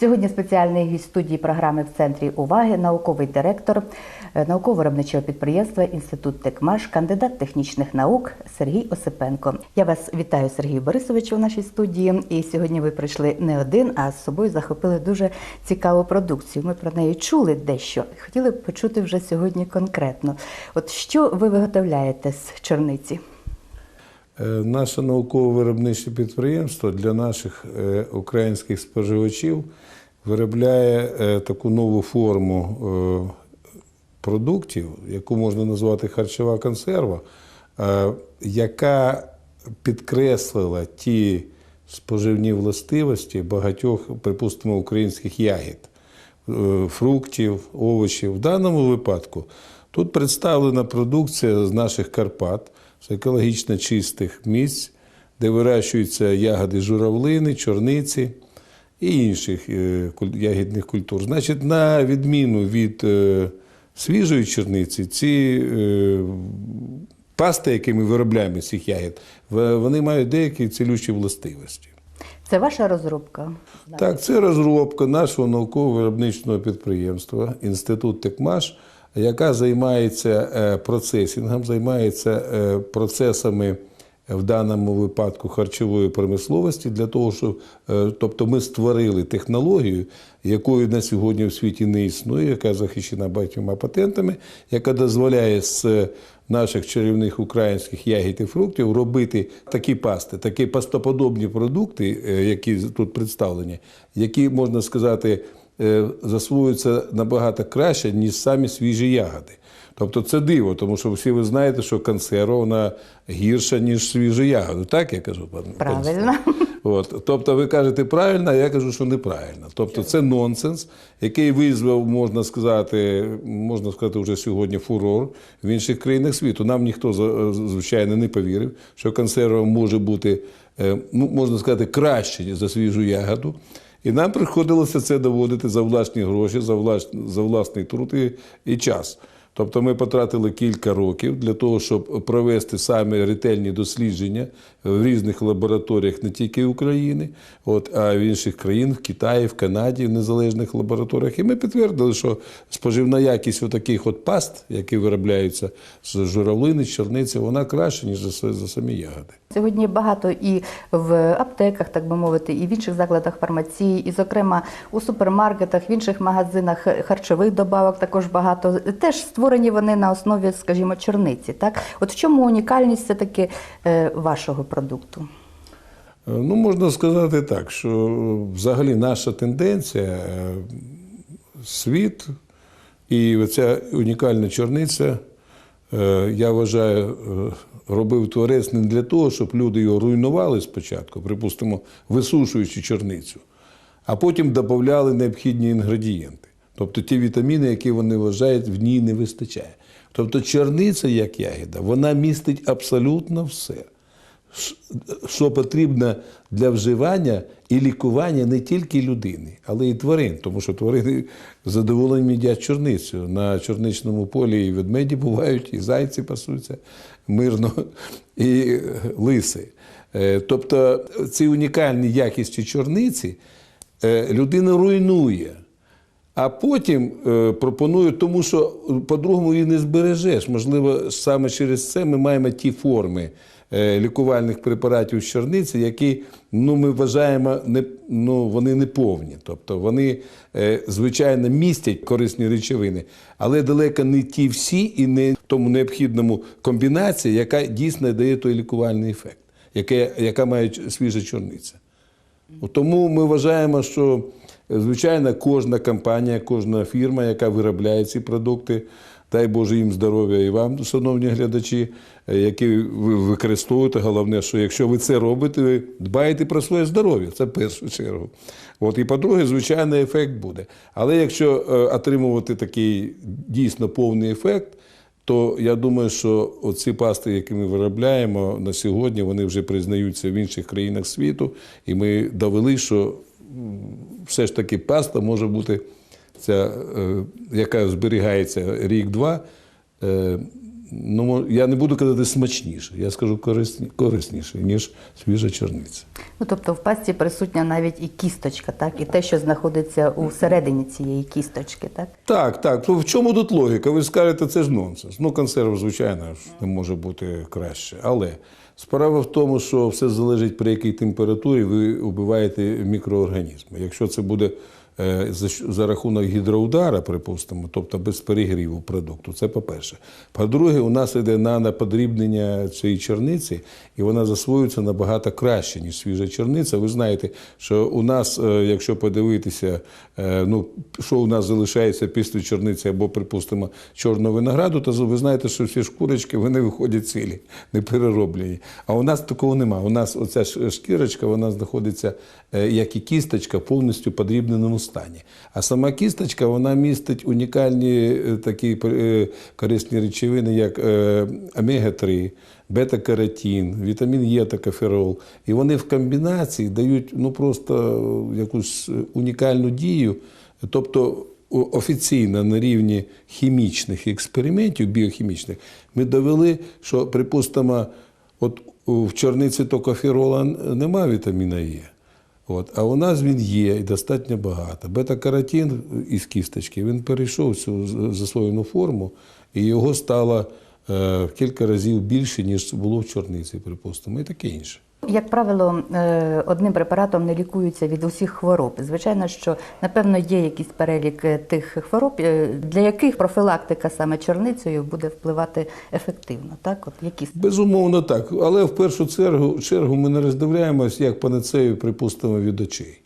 Сьогодні спеціальний гість студії програми в центрі уваги, науковий директор е, науково-виробничого підприємства Інститут Текмаш, кандидат технічних наук Сергій Осипенко. Я вас вітаю, Сергію Борисовичу, в нашій студії. І сьогодні ви прийшли не один, а з собою захопили дуже цікаву продукцію. Ми про неї чули дещо. Хотіли б почути вже сьогодні конкретно. От що ви виготовляєте з чорниці? Е, Наше науково-виробниче підприємство для наших е, українських споживачів виробляє е, таку нову форму продуктів, яку можна назвати харчова консерва, яка підкреслила ті споживні властивості багатьох, припустимо, українських ягід, фруктів, овочів. В даному випадку тут представлена продукція з наших Карпат, з екологічно чистих місць, де вирощуються ягоди журавлини, чорниці і інших е, ягідних культур. Значить, на відміну від е, свіжої чорниці, ці е, пасти, які ми виробляємо з цих ягід, вони мають деякі цілющі властивості. Це ваша розробка? Так, це розробка нашого науково-виробничного підприємства Інститут Текмаш, яка займається е, процесінгом, займається е, процесами в даному випадку харчової промисловості для того, щоб е, тобто ми створили технологію, якої на сьогодні в світі не існує, яка захищена багатьма патентами, яка дозволяє з наших чарівних українських ягід і фруктів робити такі пасти, такі пастоподобні продукти, які тут представлені, які можна сказати засвоюються набагато краще, ніж самі свіжі ягоди. Тобто це диво, тому що всі ви знаєте, що консерва вона гірша, ніж свіжу ягоду. Так я кажу, пан пан Правильно. От, тобто ви кажете правильно, а я кажу, що неправильно. Тобто це нонсенс, який визвав, можна сказати, можна сказати, вже сьогодні фурор в інших країнах світу. Нам ніхто звичайно не повірив, що консерва може бути, е, ну можна сказати, краще за свіжу ягоду. І нам приходилося це доводити за власні гроші, за, влас, за власний труд і час. Тобто ми потратили кілька років для того, щоб провести саме ретельні дослідження в різних лабораторіях не тільки України, от, а в інших країн, в Китаї, в Канаді, в незалежних лабораторіях. І ми підтвердили, що споживна якість отаких от паст, які виробляються з журавлини, з чорниці, вона краща, ніж за, за самі ягоди. Сьогодні багато і в аптеках, так би мовити, і в інших закладах фармації, і, зокрема, у супермаркетах, в інших магазинах харчових добавок також багато. Теж створені вони на основі, скажімо, чорниці. Так, от в чому унікальність все таки вашого продукту? Е, Ну, можна сказати так, що е, взагалі наша тенденція, е, світ і оця унікальна чорниця, е, я вважаю, е, робив творець не для того, щоб люди його руйнували спочатку, припустимо, висушуючи чорницю, а потім додавали необхідні інгредієнти. Тобто ті вітаміни, які вони вважають, в ній не вистачає. Тобто чорниця, як ягіда, вона містить абсолютно все що потрібно для вживання і лікування не тільки людини, але й тварин, тому що тварини з задоволенням їдять чорницю. На чорничному полі і ведмеді бувають, і зайці пасуться мирно, і лиси. Е, Тобто ці унікальні якісті чорниці е, людина руйнує. А потім е, пропоную, тому що по-другому її не збережеш. Можливо, саме через це ми маємо ті форми е, лікувальних препаратів з чорниці, які ну, ми вважаємо, не, ну, вони не повні. Тобто вони, е, звичайно, містять корисні речовини, але далеко не ті всі і не в тому необхідному комбінації, яка дійсно дає той лікувальний ефект, яке, яка має свіжа чорниця. Тому ми вважаємо, що звичайно кожна компанія, кожна фірма, яка виробляє ці продукти, дай Боже їм здоров'я і вам, шановні глядачі, е, які ви використовуєте. Головне, що якщо ви це робите, ви дбаєте про своє здоров'я, це в першу чергу. От і по-друге, звичайно, ефект буде. Але якщо е, отримувати такий дійсно повний ефект, то я думаю, що оці пасти, які ми виробляємо на сьогодні, вони вже признаються в інших країнах світу, і ми довели, що все ж таки паста може бути ця, е, яка зберігається рік-два, е, ну, я не буду казати смачніше, я скажу корисні, корисніше, ніж свіжа чорниця. Ну, тобто в пасті присутня навіть і кісточка, так? І те, що знаходиться у середині цієї кісточки, так? Так, так. То в чому тут логіка? Ви скажете, це ж нонсенс. Ну, консерва, звичайно, не може бути краще. Але справа в тому, що все залежить при якій температурі ви вбиваєте мікроорганізми. Якщо це буде за, щ- за рахунок гідроудара, припустимо, тобто без перегріву продукту, це по-перше. По-друге, у нас йде наноподрібнення цієї черниці, і вона засвоюється набагато краще, ніж свіжа черниця. Ви знаєте, що у нас, е, якщо подивитися, е, ну, що у нас залишається після черниці або, припустимо, чорного винограду, то ви знаєте, що всі шкурочки вони виходять цілі, не перероблені. А у нас такого немає. У нас оця шкірочка вона знаходиться, е, як і кісточка, повністю подрібненому стані. А сама кісточка вона містить унікальні е, такі е, корисні речовини, як е, омега-3, бета-каротин, вітамін Е та каферол. І вони в комбінації дають ну, просто якусь унікальну дію. Тобто офіційно на рівні хімічних експериментів, біохімічних, ми довели, що, припустимо, от в чорниці токоферола немає вітаміна Е. От, а у нас він є і достатньо багато. Бета-каротін із кісточки він перейшов цю засвоєну форму, і його стало е, в кілька разів більше, ніж було в чорниці, припустимо, і таке інше. Як правило, е, одним препаратом не лікуються від усіх хвороб. Звичайно, що напевно є якийсь перелік е, тих хвороб, е, для яких профілактика саме чорницею буде впливати ефективно. Так, от які Безумовно, так. Але в першу чергу, чергу ми не роздивляємось як панацею, припустимо, від очей.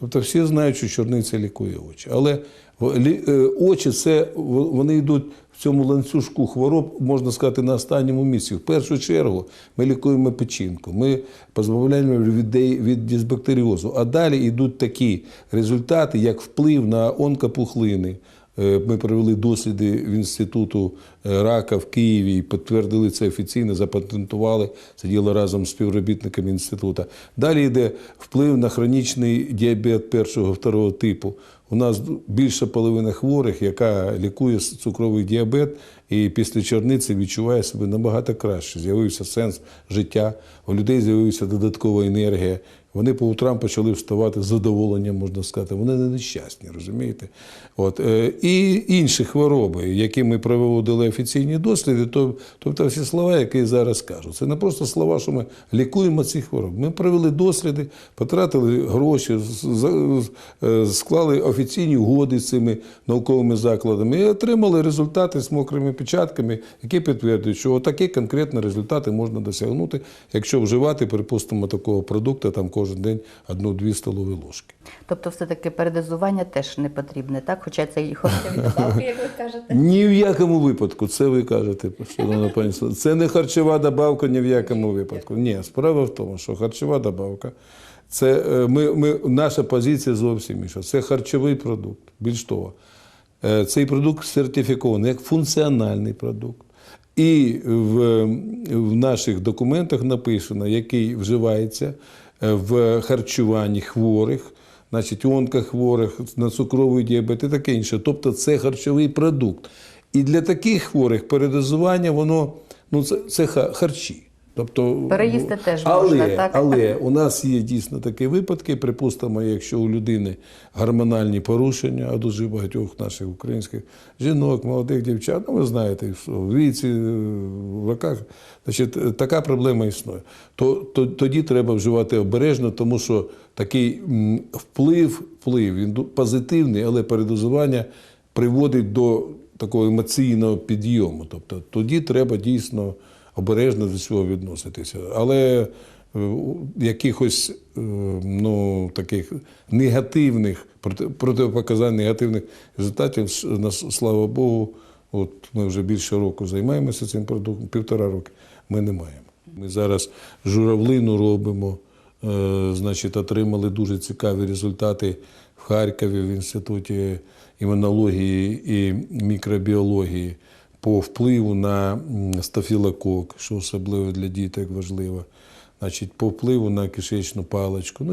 Тобто всі знають, що чорниця лікує очі. Але очі це вони йдуть в цьому ланцюжку хвороб, можна сказати, на останньому місці. В першу чергу ми лікуємо печінку, ми позбавляємо людей від дисбактеріозу. А далі йдуть такі результати, як вплив на онкопухлини. Е, Ми провели досліди в інституту е, рака в Києві підтвердили це офіційно, запатентували це діло разом з співробітниками інституту. Далі йде вплив на хронічний діабет першого второго типу. У нас більша половина хворих, яка лікує цукровий діабет, і після чорниці відчуває себе набагато краще. З'явився сенс життя, у людей з'явилася додаткова енергія. Вони по утрам почали вставати з задоволенням, можна сказати. Вони не нещасні, розумієте? От. е, І інші хвороби, які ми проводили офіційні досліди, то, тобто всі слова, які я зараз кажу, це не просто слова, що ми лікуємо ці хвороби. Ми провели досліди, потратили гроші, е, склали офіційні угоди з цими науковими закладами і отримали результати з мокрими печатками, які підтверджують, що такі конкретні результати можна досягнути, якщо вживати, припустимо, такого продукту там кожен день одну-дві столові ложки. тобто, все таки передозування теж не потрібне, так? Хоча це і харчові добавки, як ви кажете. Ні в якому випадку, це ви кажете, шановна пані Це не харчова добавка ні в якому випадку. Ні, справа в тому, що харчова добавка це е, ми, ми, наша позиція зовсім інша. Це харчовий продукт. Більш того, е, цей продукт сертифікований як функціональний продукт. І в, в наших документах написано, який вживається е, в харчуванні хворих, значить, онкохворих, на цукровий діабет і таке інше. Тобто це харчовий продукт. І для таких хворих передозування, воно ну, це, це ха- харчі. Тобто, Переїсти теж але, можна, так? Але у нас є дійсно такі випадки. Припустимо, якщо у людини гормональні порушення, а дуже багатьох наших українських жінок, молодих дівчат, ну ви знаєте, що в віці, в роках, значить, така проблема існує. То, то тоді треба вживати обережно, тому що такий вплив, вплив він позитивний, але передозування приводить до такого емоційного підйому. Тобто тоді треба дійсно обережно до цього відноситися. Але е, якихось е, ну, таких негативних протипоказань негативних результатів, слава Богу, от ми вже більше року займаємося цим продуктом, півтора роки ми не маємо. Ми зараз журавлину робимо, е, значить, отримали дуже цікаві результати в Харкові в інституті імунології і мікробіології по впливу на стафілокок, що особливо для діток важливо, значить, по впливу на кишечну паличку. Ну,